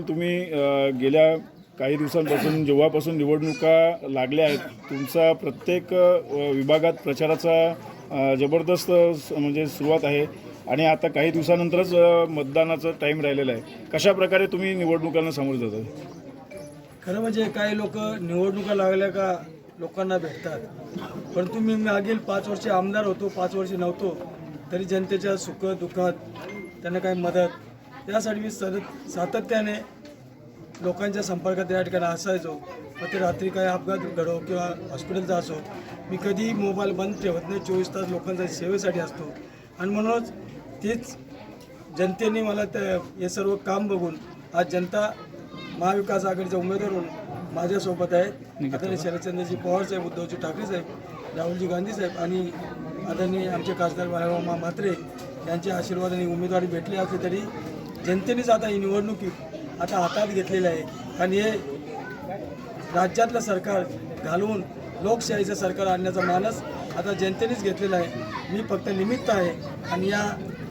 तुम्ही गेल्या काही दिवसांपासून जेव्हापासून निवडणुका लागल्या आहेत तुमचा प्रत्येक विभागात प्रचाराचा जबरदस्त म्हणजे सुरुवात आहे आणि आता काही दिवसानंतरच मतदानाचं मतदानाचा टाईम राहिलेला आहे. कशा प्रकारे तुम्ही निवडणुकांना सामोरे जाता खरं म्हणजे काही लोक निवडणुका लागल्या का लोकांना भेटतात. परंतु मी मागील पाच वर्षे आमदार होतो पाच वर्षे नव्हतो तरी जनतेच्या सुख दुःखात त्यांना काही मदत यासाठी मी सतत सातत्याने लोकांच्या संपर्कात या ठिकाणी असायचो. मग ते रात्री काही अपघात घडो किंवा हॉस्पिटलचा असो मी कधी मोबाईल बंद ठेवत नाही. चोवीस तास लोकांच्या सेवेसाठी असतो. आणि म्हणूनच तीच जनतेने मला ते हे सर्व काम बघून आज जनता महाविकास आघाडीच्या उमेदवार म्हणून माझ्यासोबत आहेत आदरणीय शरदचंद्रजी पवार साहेब उद्धवजी ठाकरे साहेब राहुलजी गांधी साहेब आणि आदरणीय आमचे खासदार बाळामामा म्हात्रे यांच्या आशीर्वादाने उमेदवारी भेटली असली तरी जनतेनेच आता ही निवडणुकी आता हातात घेतलेली आहे. आणि हे राज्यातलं सरकार घालवून लोकशाहीचं सरकार आणण्याचा मानस आता जनतेनेच घेतलेला आहे. मी फक्त निमित्त आहे. आणि या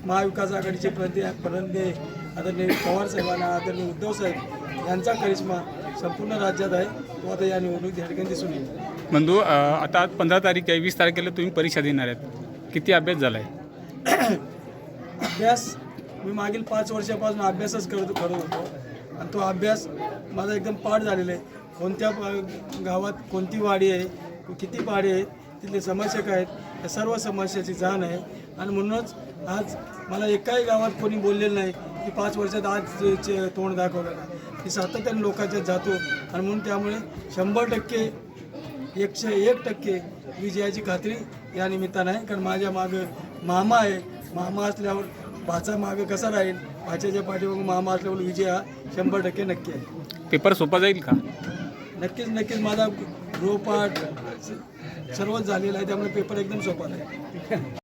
महाविकास आघाडीचे प्रति प्रतिनिधी आदरणीय पवार साहेबांना आदरणीय उद्धव साहेब यांचा करिश्मा संपूर्ण राज्यात आहे. तो आता या निवडणूक या ठिकाणी दिसून येईल. बंधू आता पंधरा तारीख आहे वीस तारखेला तुम्ही परीक्षा देणार आहेत. किती अभ्यास झाला आहे अभ्यास मी मागील पाच वर्षापासून अभ्यासच करत करत होतो. आणि तो अभ्यास माझा एकदम पाठ झालेला आहे. कोणत्या प- गावात कोणती वाडी आहे किती पाडी आहेत तिथले समस्या काय आहेत या सर्व समस्याची जाण आहे. आणि म्हणूनच आज मला एकाही गावात कोणी बोललेलं नाही की पाच वर्षात आज जे- तोंड दाखवलं ना मी सातत्याने लोकांच्यात जातो आणि म्हणून त्यामुळे शंभर टक्के एकशे एक टक्के विजयाची खात्री या निमित्तानं आहे. कारण माझ्या मागं मामा आहे. मामा असल्यावर भाचा मागं कसा राहील? भाच्याच्या पाठीमागं असल्यावर विजय हा शंभर टक्के नक्की आहे. पेपर सोपा जाईल का? नक्कीच नक्कीच. माझा गृहपाठ सर्वच झालेला आहे त्यामुळे पेपर एकदम सोपा आहे